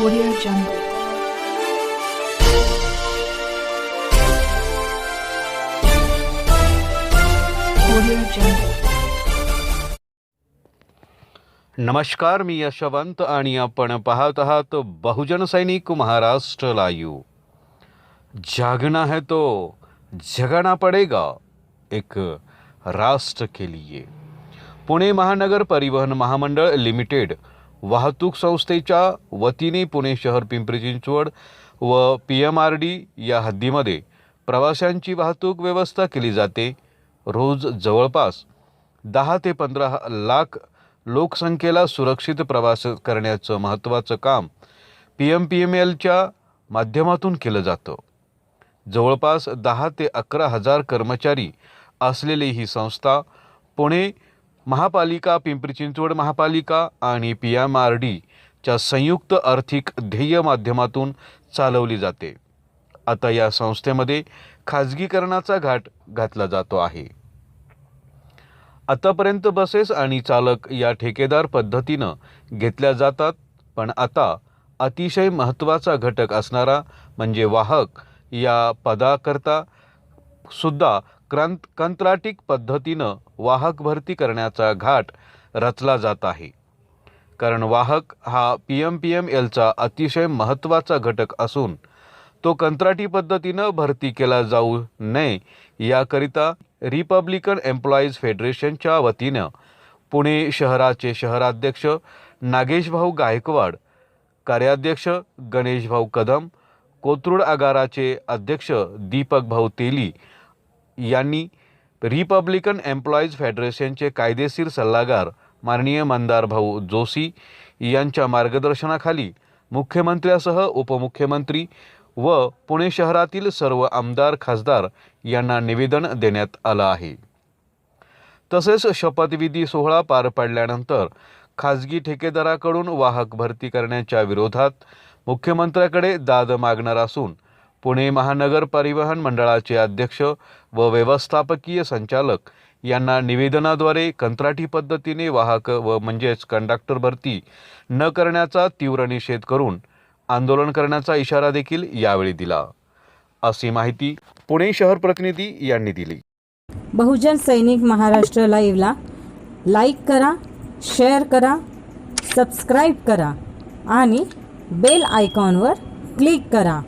Audio Jungle. Audio Jungle. नमस्कार, मी यशवंत आणि आपण पाहत आहात बहुजन सैनिक महाराष्ट्र लाईव्ह जागना है तो जगाना पडेगा, एक राष्ट्र के लिए पुणे महानगर परिवहन महामंडळ लिमिटेड वाहतूक संस्थेच्या वतीने पुणे शहर पिंपरी चिंचवड व पी एम आर डी या हद्दीमध्ये प्रवाशांची वाहतूक व्यवस्था केली जाते. रोज जवळपास दहा ते पंधरा लाख लोकसंख्येला सुरक्षित प्रवास करण्याचं महत्त्वाचं काम पी एम पी एम एलच्या माध्यमातून केलं जातं. जवळपास दहा ते अकरा हजार कर्मचारी असलेली ही संस्था पुणे महापालिका पिंपरी चिंचवड महापालिका आणि पी एम आर डीच्या संयुक्त आर्थिक ध्येय माध्यमातून चालवली जाते. आता या संस्थेमध्ये खाजगीकरणाचा घाट घातला जातो आहे. आतापर्यंत बसेस आणि चालक या ठेकेदार पद्धतीनं घेतल्या जातात पण आता अतिशय महत्त्वाचा घटक असणारा म्हणजे वाहक या पदाकरता सुद्धा क्रांत कंत्राटिक पद्धतीनं वाहक भरती करण्याचा घाट रचला जात आहे. कारण वाहक हा पी एम पी एम एलचा अतिशय महत्त्वाचा घटक असून तो कंत्राटी पद्धतीनं भरती केला जाऊ नये याकरिता रिपब्लिकन एम्प्लॉईज फेडरेशनच्या वतीनं पुणे शहराचे शहराध्यक्ष नागेशभाऊ गायकवाड कार्याध्यक्ष गणेशभाऊ कदम कोथरूड आगाराचे अध्यक्ष दीपक भाऊ तेली यांनी रिपब्लिकन एम्प्लॉईज फेडरेशनचे कायदेशीर सल्लागार माननीय मंदार भाऊ जोशी यांच्या मार्गदर्शनाखाली मुख्यमंत्र्यासह उपमुख्यमंत्री व पुणे शहरातील सर्व आमदार खासदार यांना निवेदन देण्यात आलं आहे. तसेच शपथविधी सोहळा पार पडल्यानंतर खाजगी ठेकेदाराकडून वाहक भरती करण्याच्या विरोधात मुख्यमंत्र्याकडे दाद मागणार असून पुणे महानगर परिवहन मंडळाचे अध्यक्ष व व्यवस्थापकीय संचालक यांना निवेदनाद्वारे कंत्राटी पद्धतीने वाहक व म्हणजेच कंडक्टर भरती न करण्याचा तीव्र निषेध करून आंदोलन करण्याचा इशारा देखील यावेळी दिला. अशी माहिती पुणे शहर प्रतिनिधी यांनी दिली. बहुजन सैनिक महाराष्ट्र लाईव्हला लाईक करा शेअर करा सबस्क्राईब करा आणि बेल आयकॉनवर क्लिक करा.